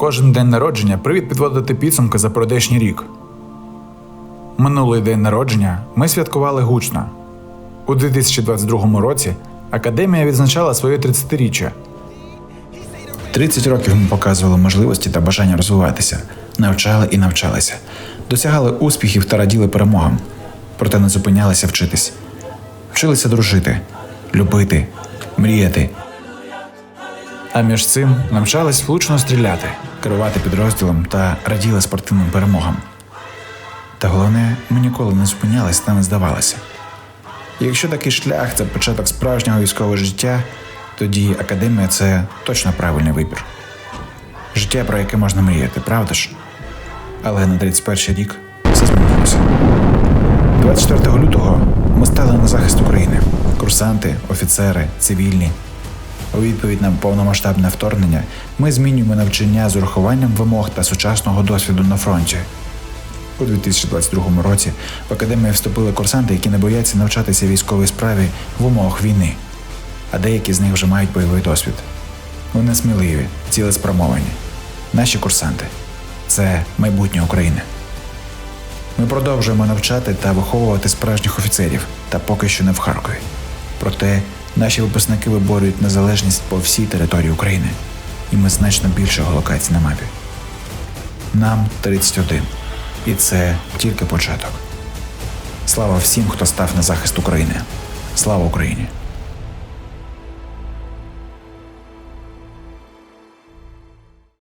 Кожен день народження привід підводити підсумки за пройдешній рік. Минулий день народження ми святкували гучно. У 2022 році академія відзначала своє 30-річчя. 30 років ми показували можливості та бажання розвиватися, навчали і навчалися, досягали успіхів та раділи перемогам, проте не зупинялися вчитись. Вчилися дружити, любити, мріяти. А між цим навчались влучно стріляти, керувати підрозділом та раділи спортивним перемогам. Та головне, ми ніколи не зупинялись та не здавалися. Якщо такий шлях це початок справжнього військового життя, тоді академія це точно правильний вибір. Життя, про яке можна мріяти, правда ж? Але на 31 рік все змінилося. 24 лютого ми стали на захист України. Курсанти, офіцери, цивільні. У відповідь на повномасштабне вторгнення ми змінюємо навчання з урахуванням вимог та сучасного досвіду на фронті. У 2022 році в академію вступили курсанти, які не бояться навчатися військовій справі в умовах війни, а деякі з них вже мають бойовий досвід. Вони сміливі, цілеспрямовані. Наші курсанти це майбутнє України. Ми продовжуємо навчати та виховувати справжніх офіцерів, та поки що не в Харкові. Проте наші випускники виборюють незалежність по всій території України, і ми значно більше локацій на мапі. Нам 31. І це тільки початок. Слава всім, хто став на захист України. Слава Україні!